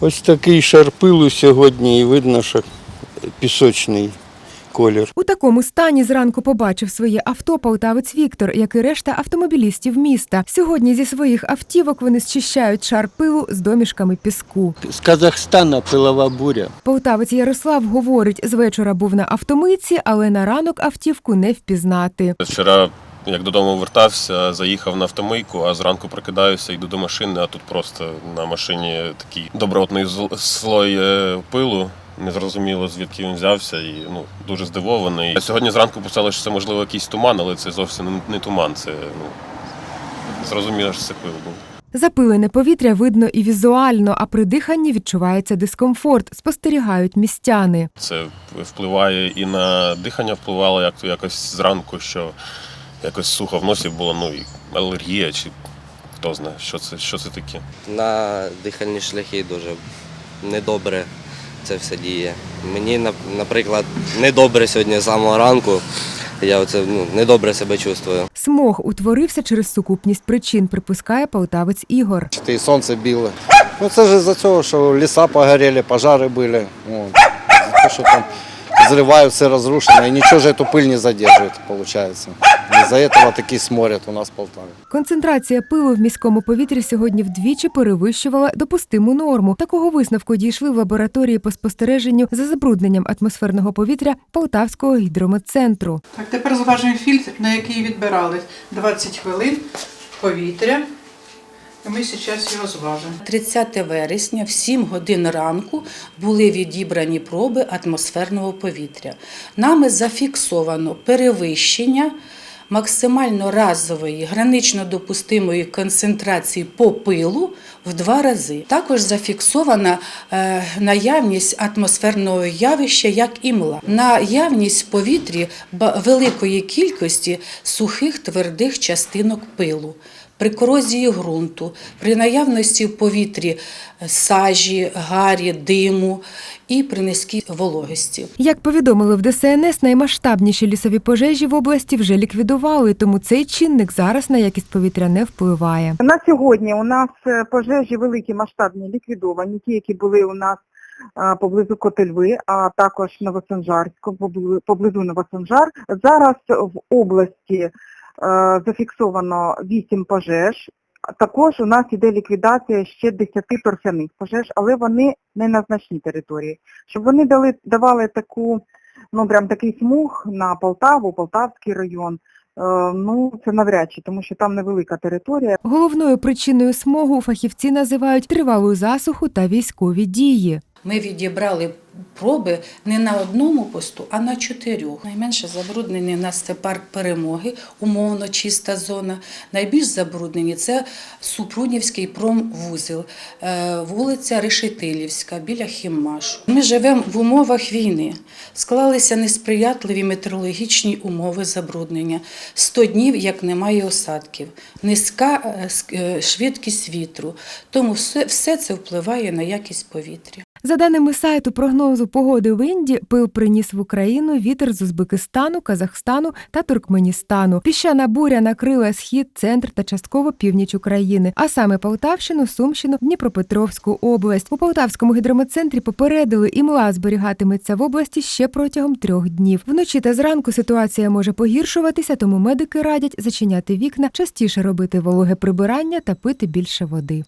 Ось такий шар пилу сьогодні і видно, що пісочний колір. У такому стані зранку побачив своє авто полтавець Віктор, як і решта автомобілістів міста. Сьогодні зі своїх автівок вони зчищають шар пилу з домішками піску. З Казахстана пилова буря. Полтавець Ярослав говорить, з вечора був на автомийці, але на ранок автівку не впізнати. Вчора, як додому вертався, заїхав на автомийку, а зранку прокидаюся, йду до машини, а тут просто на машині такий добротний слой е, пилу. Незрозуміло, звідки він взявся, і ну дуже здивований. Сьогодні зранку писали, що це можливо якийсь туман, але це зовсім не- не туман. Це ну зрозуміло, що це пил був. Запилене повітря видно і візуально, а при диханні відчувається дискомфорт, спостерігають містяни. Це впливає і на дихання, впливало як якось зранку, що якось сухо в носі було, ну і алергія, чи хто знає, що це, що це таке. на дихальні шляхи дуже недобре це все діє. Мені, наприклад, недобре сьогодні з самого ранку. Я оце ну, недобре себе чувствую. Смог утворився через сукупність причин, припускає полтавець Ігор. І сонце біло. Ну це ж із-за цього, що ліса погоріли, пожари були. От. За те, що там зривають, все розрушено, і нічого ж эту пыль не задержує, виходить. Із-за этого такий сморід у нас в Полтаві. Концентрація пилу в міському повітрі сьогодні вдвічі перевищувала допустиму норму. Такого висновку дійшли в лабораторії по спостереженню за забрудненням атмосферного повітря Полтавського гідрометцентру. Так, тепер зважуємо фільтр, на який відбирали 20 хвилин повітря. Ми зараз його зважимо. 30 вересня в 7 годин ранку були відібрані проби атмосферного повітря. Нами зафіксовано перевищення максимально разової гранично допустимої концентрації по пилу в два рази. Також зафіксована е, наявність атмосферного явища, як імла, наявність в повітрі великої кількості сухих твердих частинок пилу. При корозії ґрунту, при наявності в повітрі е, сажі, гарі, диму і при низькій вологості. Як повідомили в ДСНС, наймасштабніші лісові пожежі в області вже ліквідували, тому цей чинник зараз на якість повітря не впливає. На сьогодні у нас е, пожежі великі масштабні ліквідовані, ті, які були у нас е, поблизу Котельви, а також Новосанжарську, поблизу Новосанжар. Зараз в області зафіксовано 8 пожеж. Також у нас іде ліквідація ще 10 торфяних пожеж, але вони не на значній території. Щоб вони дали, давали таку, ну прям такий смуг на Полтаву, Полтавський район, е, ну це навряд чи, тому що там невелика територія. Головною причиною смогу фахівці називають тривалу засуху та військові дії. Ми відібрали проби не на одному посту, а на чотирьох. Найменше забруднені у нас це парк перемоги, умовно чиста зона. Найбільш забруднені це Супрунівський промвузел, е, вулиця Решетилівська біля Хіммашу. Ми живемо в умовах війни. Склалися несприятливі метеорологічні умови забруднення. 100 днів, як немає осадків, низька е, е, швидкість вітру. Тому все це впливає на якість повітря. За даними сайту прогнозу погоди в Інді, пил приніс в Україну вітер з Узбекистану, Казахстану та Туркменістану. Піщана буря накрила схід, центр та частково північ України, а саме Полтавщину, Сумщину, Дніпропетровську область. У Полтавському гідрометцентрі попередили, імла зберігатиметься в області ще протягом трьох днів. Вночі та зранку ситуація може погіршуватися, тому медики радять зачиняти вікна, частіше робити вологе прибирання та пити більше води.